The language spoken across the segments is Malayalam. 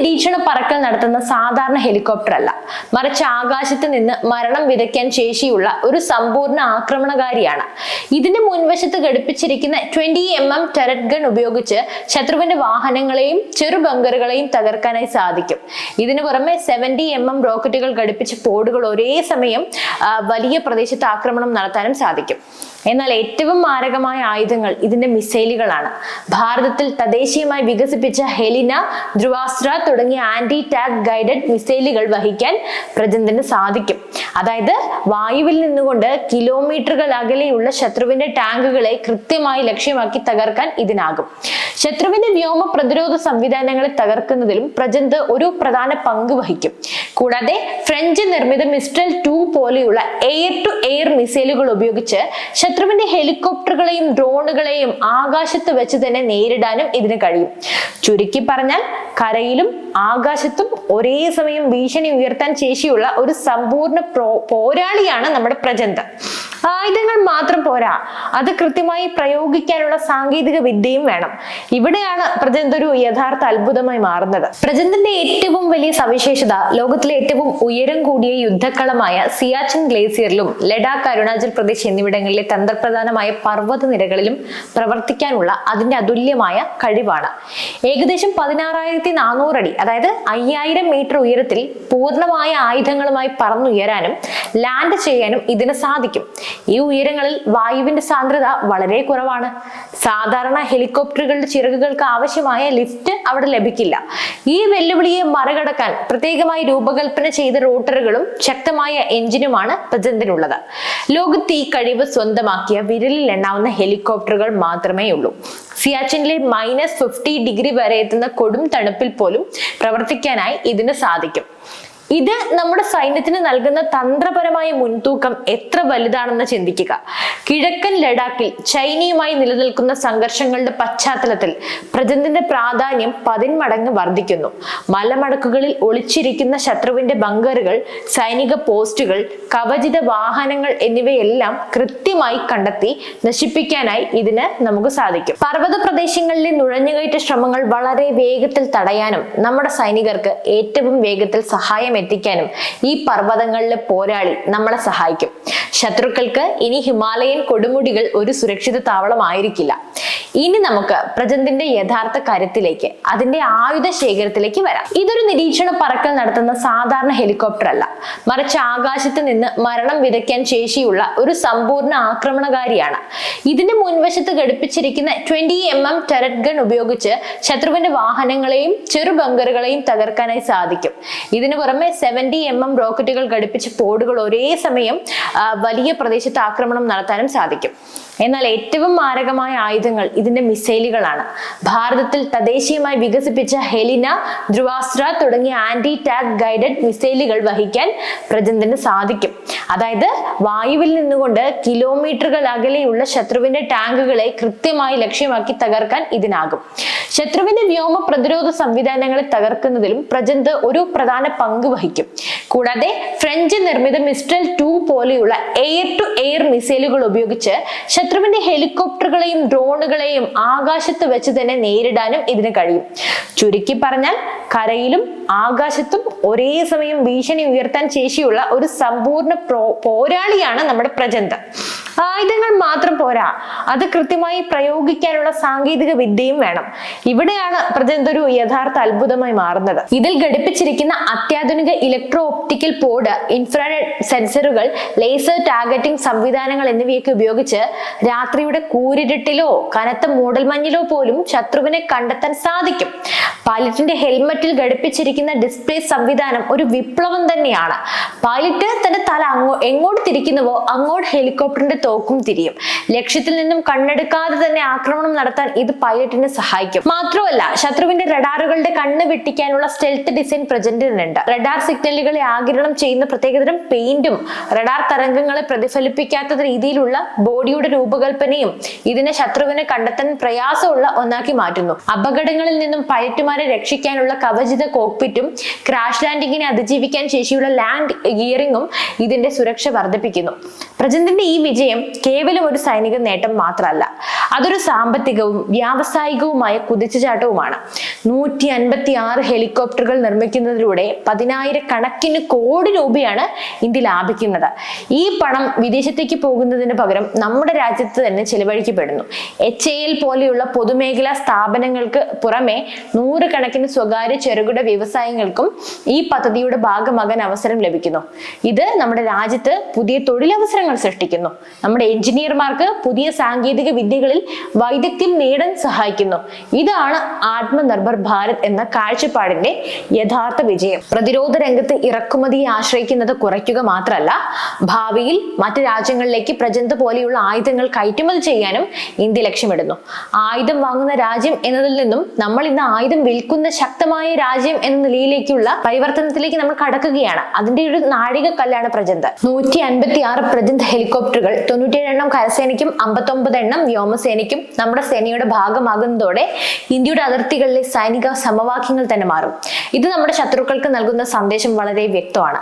നിരീക്ഷണ പറക്കൽ നടത്തുന്ന സാധാരണ ഹെലികോപ്റ്റർ അല്ല. മറിച്ച് ആകാശത്ത് നിന്ന് മരണം വിതയ്ക്കാൻ ശേഷിയുള്ള ഒരു സമ്പൂർണ ആക്രമണകാരിയാണ്. ഇതിന്റെ മുൻവശത്ത് ഘടിപ്പിച്ചിരിക്കുന്ന twenty M M turret gun ഉപയോഗിച്ച് ശത്രുവിന്റെ വാഹനങ്ങളെയും ചെറു ബങ്കറുകളെയും തകർക്കാനായി സാധിക്കും. ഇതിനു പുറമെ സെവന്റി എം എം റോക്കറ്റുകൾ ഘടിപ്പിച്ച് പോഡുകൾ ഒരേ സമയം വലിയ പ്രദേശത്ത് ആക്രമണം നടത്താനും സാധിക്കും. എന്നാൽ ഏറ്റവും മാരകമായ ആയുധങ്ങൾ ഇതിന്റെ മിസൈലുകളാണ് ഭാരതത്തിൽ തദ്ദേശീയമായി വികസിപ്പിച്ച ഹെലിന ധ്രുവാസ്ത്ര തുടങ്ങിയ ആന്റി ടാഗ് ഗൈഡഡ് മിസൈലുകൾ വഹിക്കാൻ പ്രജന്തിന് സാധിക്കും. അതായത് വായുവിൽ നിന്നുകൊണ്ട് കിലോമീറ്ററുകൾ അകലെയുള്ള ശത്രുവിന്റെ ടാങ്കുകളെ കൃത്യമായി ലക്ഷ്യമാക്കി തകർക്കാൻ ഇതിനാകും. ശത്രുവിന്റെ വ്യോമ പ്രതിരോധ സംവിധാനങ്ങളെ തകർക്കുന്നതിലും പ്രജന്ത് ഒരു പ്രധാന പങ്ക് വഹിക്കും. കൂടാതെ ഫ്രഞ്ച് നിർമ്മിത മിസ്റ്റൽ ടു പോലെയുള്ള എയർ ടു എയർ മിസൈലുകൾ ഉപയോഗിച്ച് ശത്രുവിന്റെ ഹെലികോപ്റ്ററുകളെയും ഡ്രോണുകളെയും ആകാശത്ത് വെച്ച് തന്നെ നേരിടാനും ഇതിന് കഴിയും. ചുരുക്കി പറഞ്ഞാൽ കരയിലും ആകാശത്തും ഒരേ സമയം ഭീഷണി ഉയർത്താൻ ശേഷിയുള്ള ഒരു സമ്പൂർണ പോരാളിയാണ് നമ്മുടെ പ്രജന്ത്. ആയുധങ്ങൾ മാത്രം പോരാ. അത് കൃത്യമായി പ്രയോഗിക്കാനുള്ള സാങ്കേതിക വിദ്യയും വേണം. ഇവിടെയാണ് പ്രജന്ത് ഒരു യഥാർത്ഥ അത്ഭുതമായി മാറുന്നത്. പ്രജന്തിന്റെ ഏറ്റവും വലിയ സവിശേഷത ലോകത്തിലെ ഏറ്റവും ഉയരം കൂടിയ യുദ്ധക്കളമായ സിയാച്ചിൻ ഗ്ലേസിയറിലും ലഡാക്ക് അരുണാചൽ പ്രദേശ് എന്നിവിടങ്ങളിലെ തന്ത്രപ്രധാനമായ പർവത നിരകളിലും പ്രവർത്തിക്കാനുള്ള അതിന്റെ അതുല്യമായ കഴിവാണ്. ഏകദേശം പതിനാറായിരത്തി അടി അതായത് അയ്യായിരം മീറ്റർ ഉയരത്തിൽ പൂർണമായ ആയുധങ്ങളുമായി പറന്നുയരാനും ലാൻഡ് ചെയ്യാനും ഇതിന് സാധിക്കും. ഈ ഉയരങ്ങളിൽ വായുവിന്റെ സാന്ദ്രത വളരെ കുറവാണ്. സാധാരണ ഹെലികോപ്റ്ററുകളുടെ ചിറകുകൾക്ക് ആവശ്യമായ ലിഫ്റ്റ് അവിടെ ലഭിക്കില്ല. ഈ വെല്ലുവിളിയെ മറികടക്കാൻ പ്രത്യേകമായി രൂപകൽപ്പന ചെയ്ത റോട്ടറുകളും ശക്തമായ എഞ്ചിനുമാണ് പ്രജന്റിനുള്ളത് ലോകത്ത് ഈ കഴിവ് സ്വന്തമാക്കിയ വിരലിൽ എണ്ണാവുന്ന ഹെലികോപ്റ്ററുകൾ മാത്രമേ ഉള്ളൂ. സിയാച്ചിനിലെ മൈനസ് ഫിഫ്റ്റി ഡിഗ്രി വരെ എത്തുന്ന കൊടും തണുപ്പിൽ പോലും പ്രവർത്തിക്കാനായി ഇതിന് സാധിക്കും. ഇത് നമ്മുടെ സൈന്യത്തിന് നൽകുന്ന തന്ത്രപരമായ മുൻതൂക്കം എത്ര വലുതാണെന്ന് ചിന്തിക്കുക. കിഴക്കൻ ലഡാക്കിൽ ചൈനയുമായി നിലനിൽക്കുന്ന സംഘർഷങ്ങളുടെ പശ്ചാത്തലത്തിൽ പ്രജന്റിന്റെ പ്രാധാന്യം പതിന്മടങ്ങ് വർദ്ധിക്കുന്നു. മലമടക്കുകളിൽ ഒളിച്ചിരിക്കുന്ന ശത്രുവിന്റെ ബങ്കറുകൾ സൈനിക പോസ്റ്റുകൾ കവചിത വാഹനങ്ങൾ എന്നിവയെല്ലാം കൃത്യമായി കണ്ടെത്തി നശിപ്പിക്കാനായി ഇതിന് നമുക്ക് സാധിക്കും. പർവത പ്രദേശങ്ങളിലെ നുഴഞ്ഞുകയറ്റ ശ്രമങ്ങൾ വളരെ വേഗത്തിൽ തടയാനും നമ്മുടെ സൈനികർക്ക് ഏറ്റവും വേഗത്തിൽ സഹായം എത്തിക്കാനും ഈ പർവതങ്ങളിലെ പോരാളി നമ്മളെ സഹായിക്കും. ശത്രുക്കൾക്ക് ഇനി ഹിമാലയൻ കൊടുമുടികൾ ഒരു സുരക്ഷിത താവളമായിരിക്കില്ല ഇനി നമുക്ക് പ്രജന്റിന്റെ യഥാർത്ഥ കരുത്തിലേക്ക് അതിന്റെ ആയുധ ശേഖരത്തിലേക്ക് വരാം. ഇതൊരു നിരീക്ഷണ പറക്കൽ നടത്തുന്ന സാധാരണ ഹെലികോപ്റ്റർ അല്ല. മറിച്ച് ആകാശത്ത് നിന്ന് മരണം വിതയ്ക്കാൻ ശേഷിയുള്ള ഒരു സമ്പൂർണ ആക്രമണകാരിയാണ്. ഇതിന്റെ മുൻവശത്ത് ഘടിപ്പിച്ചിരിക്കുന്ന twenty M M turret gun ഉപയോഗിച്ച് ശത്രുവിന്റെ വാഹനങ്ങളെയും ചെറു ബങ്കറുകളെയും തകർക്കാനായി സാധിക്കും. ഇതിനു പുറമെ സെവന്റി എം എം റോക്കറ്റുകൾ ഘടിപ്പിച്ച പോഡുകൾ ഒരേ സമയം വലിയ പ്രദേശത്ത് ആക്രമണം നടത്താനും സാധിക്കും. എന്നാൽ ഏറ്റവും മാരകമായ ആയുധങ്ങൾ ഇതിന്റെ മിസൈലുകളാണ്. ഭാരതത്തിൽ തദ്ദേശീയമായി വികസിപ്പിച്ച ഹെലിന ധ്രുവാസ്ത്ര തുടങ്ങിയ ആന്റി ടാഗ് ഗൈഡഡ് മിസൈലുകൾ വഹിക്കാൻ പ്രജന്റിന് സാധിക്കും. അതായത് വായുവിൽ നിന്നുകൊണ്ട് കിലോമീറ്ററുകൾ അകലെയുള്ള ശത്രുവിന്റെ ടാങ്കുകളെ കൃത്യമായി ലക്ഷ്യമാക്കി തകർക്കാൻ ഇതിനാകും. ശത്രുവിന്റെ വ്യോമ പ്രതിരോധ സംവിധാനങ്ങളെ തകർക്കുന്നതിലും പ്രജന്ത് ഒരു പ്രധാന പങ്ക് വഹിക്കും. കൂടാതെ ഫ്രഞ്ച് നിർമ്മിത മിസ്റ്റൽ ടു പോലെയുള്ള എയർ ടു എയർ മിസൈലുകൾ ഉപയോഗിച്ച് ശത്രുവിന്റെ ഹെലികോപ്റ്ററുകളെയും ഡ്രോണുകളെയും ആകാശത്ത് വെച്ച് തന്നെ നേരിടാനും ഇതിന് കഴിയും. ചുരുക്കി പറഞ്ഞാൽ കരയിലും ആകാശത്തും ഒരേ സമയം ഭീഷണി ഉയർത്താൻ ശേഷിയുള്ള ഒരു സമ്പൂർണ പ്രോ- പോരാളിയാണ് നമ്മുടെ പ്രജന്ത്. ആയുധങ്ങൾ മാത്രം പോരാ. അത് കൃത്യമായി പ്രയോഗിക്കാനുള്ള സാങ്കേതിക വിദ്യയും വേണം. ഇവിടെയാണ് പ്രജന്ത് ഒരു യഥാർത്ഥ അത്ഭുതമായി മാറുന്നത്. ഇതിൽ ഘടിപ്പിച്ചിരിക്കുന്ന അത്യാധുനിക ഇലക്ട്രോ ഓപ്റ്റിക്കൽ പോഡ് ഇൻഫ്രാറെഡ് സെൻസറുകൾ ലേസർ ടാർഗറ്റിംഗ് സംവിധാനങ്ങൾ എന്നിവയൊക്കെ ഉപയോഗിച്ച് രാത്രിയുടെ കൂരിരുട്ടിലോ കനത്ത മൂടൽമഞ്ഞിലോ പോലും ശത്രുവിനെ കണ്ടെത്താൻ സാധിക്കും. പൈലറ്റിന്റെ ഹെൽമെറ്റിൽ ഘടിപ്പിച്ചിരിക്കുന്ന ഡിസ്പ്ലേ സംവിധാനം ഒരു വിപ്ലവം തന്നെയാണ്. പൈലറ്റ് തന്റെ തല അങ്ങോ എങ്ങോട്ട് തിരിക്കുന്നുവോ അങ്ങോട്ട് ഹെലികോപ്റ്ററിന്റെ തോക്കും തിരിയും. ലക്ഷ്യത്തിൽ നിന്നും കണ്ണെടുക്കാതെ തന്നെ ആക്രമണം നടത്താൻ ഇത് പൈലറ്റിനെ സഹായിക്കും. മാത്രമല്ല ശത്രുവിന്റെ റഡാറുകളുടെ കണ്ണ് വെട്ടിക്കാനുള്ള സ്റ്റെൽത്ത് ഡിസൈൻ പ്രജന്റിനുണ്ട് റഡാർ സിഗ്നലുകളെ ആഗിരണം ചെയ്യുന്ന പ്രത്യേകതരം പെയിന്റും റഡാർ തരംഗങ്ങളെ പ്രതിഫലിപ്പിക്കാത്ത രീതിയിലുള്ള ബോഡിയുടെ രൂപകൽപ്പനയും ഇതിനെ ശത്രുവിനെ കണ്ടെത്താൻ പ്രയാസമുള്ള ഒന്നാക്കി മാറ്റുന്നു. അപകടങ്ങളിൽ നിന്നും പൈലറ്റുമാരെ രക്ഷിക്കാനുള്ള കവചിത കോക്പിറ്റും ക്രാഷ് ലാൻഡിങ്ങിനെ അതിജീവിക്കാൻ ശേഷിയുള്ള ലാൻഡ് ഗിയറിങ്ങും ഇതിന്റെ സുരക്ഷ വർദ്ധിപ്പിക്കുന്നു. പ്രജന്റിന്റെ ഈ വിജയം കേവലം ഒരു സൈനിക നേട്ടം മാത്രമല്ല. അതൊരു സാമ്പത്തികവും വ്യാവസായികവുമായ കുതിച്ചുചാട്ടവുമാണ്. നൂറ്റി അൻപത്തി ആറ് ഹെലികോപ്റ്ററുകൾ നിർമ്മിക്കുന്നതിലൂടെ പതിനായിരക്കണക്കിന് കോടി രൂപയാണ് ഇന്ത്യ ലാഭിക്കുന്നത്. ഈ പണം വിദേശത്തേക്ക് പോകുന്നതിന് പകരം നമ്മുടെ രാജ്യത്ത് തന്നെ ചെലവഴിക്കപ്പെടുന്നു. എച്ച് എ എൽ പോലെയുള്ള പൊതുമേഖലാ സ്ഥാപനങ്ങൾക്ക് പുറമെ നൂറുകണക്കിന് സ്വകാര്യ ചെറുകിട വ്യവസായങ്ങൾക്കും ഈ പദ്ധതിയുടെ ഭാഗമാകാൻ അവസരം ലഭിക്കുന്നു. ഇത് നമ്മുടെ രാജ്യത്ത് പുതിയ തൊഴിലവസരങ്ങൾ സൃഷ്ടിക്കുന്നു. നമ്മുടെ എഞ്ചിനീയർമാർക്ക് പുതിയ സാങ്കേതിക വിദ്യകളിൽ വൈദഗ്ധ്യം നേടാൻ സഹായിക്കുന്നു. ഇതാണ് ആത്മനിർഭർ ഭാരത് എന്ന കാഴ്ചപ്പാടിന്റെ യഥാർത്ഥ വിജയം. പ്രതിരോധ രംഗത്ത് ഇറക്കുമതിയെ ആശ്രയിക്കുന്നത് കുറയ്ക്കുക മാത്രമല്ല ഭാവിയിൽ മറ്റ് രാജ്യങ്ങളിലേക്ക് പ്രജന്ത് പോലെയുള്ള ആയുധങ്ങൾ കയറ്റുമതി ചെയ്യാനും ഇന്ത്യ ലക്ഷ്യമിടുന്നു. ആയുധം വാങ്ങുന്ന രാജ്യം എന്നതിൽ നിന്നും നമ്മൾ ഇന്ന് ആയുധം വിൽക്കുന്ന ശക്തമായ രാജ്യം എന്ന നിലയിലേക്കുള്ള പരിവർത്തനത്തിലേക്ക് നമ്മൾ കടക്കുകയാണ്. അതിന്റെ ഒരു നാഴികക്കല്ലാണ് പ്രജന്ത്. നൂറ്റി അൻപത്തി ആറ് പ്രജന്ത് ഹെലികോപ്റ്ററുകൾ തൊണ്ണൂറ്റേഴ് എണ്ണം കരസേനയ്ക്കും അമ്പത്തൊമ്പത് എണ്ണം വ്യോമസേനയ്ക്കും നമ്മുടെ സേനയുടെ ഭാഗമാകുന്നതോടെ ഇന്ത്യയുടെ അതിർത്തികളിലെ സൈനിക സമവാക്യങ്ങൾ തന്നെ മാറും. ഇത് നമ്മുടെ ശത്രുക്കൾക്ക് നൽകുന്ന സന്ദേശം വളരെ വ്യക്തമാണ്.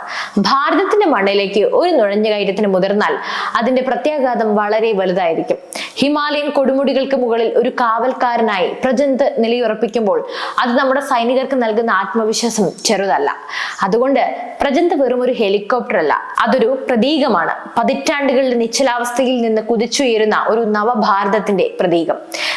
ഭാരതത്തിന്റെ മണ്ണിലേക്ക് ഒരു നുഴഞ്ഞുകയറ്റത്തിന് മുതിർന്നാൽ അതിന്റെ പ്രത്യാഘാതം വളരെ വലുതായിരിക്കും. ഹിമാലയൻ കൊടുമുടികൾക്ക് മുകളിൽ ഒരു കാവൽക്കാരനായി പ്രജന്ത് നിലയുറപ്പിക്കുമ്പോൾ അത് നമ്മുടെ സൈനികർക്ക് നൽകുന്ന ആത്മവിശ്വാസം ചെറുതല്ല. അതുകൊണ്ട് പ്രജന്ത് വെറും ഒരു ഹെലികോപ്റ്റർ അല്ല. അതൊരു പ്രതീകമാണ്. പതിറ്റാണ്ടുകളുടെ നിശ്ചലാവസ്ഥയിൽ നിന്ന് കുതിച്ചുയരുന്ന ഒരു നവഭാരതത്തിന്റെ പ്രതീകം.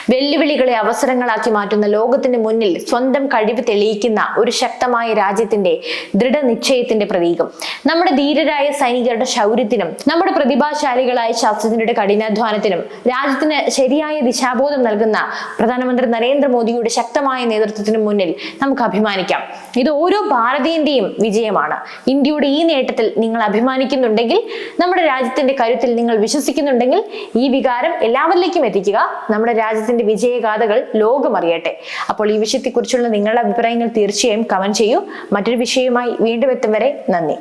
വെല്ലുവിളികളെ അവസരങ്ങളാക്കി മാറ്റുന്ന ലോകത്തിന് മുന്നിൽ സ്വന്തം കഴിവ് തെളിയിക്കുന്ന ഒരു ശക്തമായ രാജ്യത്തിന്റെ ദൃഢനിശ്ചയത്തിന്റെ പ്രതീകം. നമ്മുടെ ധീരരായ സൈനികരുടെ ശൗര്യത്തിനും നമ്മുടെ പ്രതിഭാശാലികളായ ശാസ്ത്രജ്ഞരുടെ കഠിനാധ്വാനത്തിനും രാജ്യത്തിന് ശരിയായ ദിശാബോധം നൽകുന്ന പ്രധാനമന്ത്രി നരേന്ദ്രമോദിയുടെ ശക്തമായ നേതൃത്വത്തിനു മുന്നിൽ നമുക്ക് അഭിമാനിക്കാം. ഇത് ഓരോ ഭാരതീയന്റെയും വിജയമാണ്. ഇന്ത്യയുടെ ഈ നേട്ടത്തിൽ നിങ്ങൾ അഭിമാനിക്കുന്നുണ്ടെങ്കിൽ നമ്മുടെ രാജ്യത്തിന്റെ കരുത്തിൽ നിങ്ങൾ വിശ്വസിക്കുന്നുണ്ടെങ്കിൽ ഈ വികാരം എല്ലാവരിലേക്കും എത്തിക്കുക. നമ്മുടെ രാജ്യത്തിന്റെ വിജയഗാഥകൾ ലോകമറിയട്ടെ അപ്പോൾ ഈ വിഷയത്തെക്കുറിച്ചുള്ള നിങ്ങളുടെ അഭിപ്രായങ്ങൾ തീർച്ചയായും കമന്റ് ചെയ്യൂ. മറ്റൊരു വിഷയവുമായി വീണ്ടും എത്തും വരെ നന്ദി.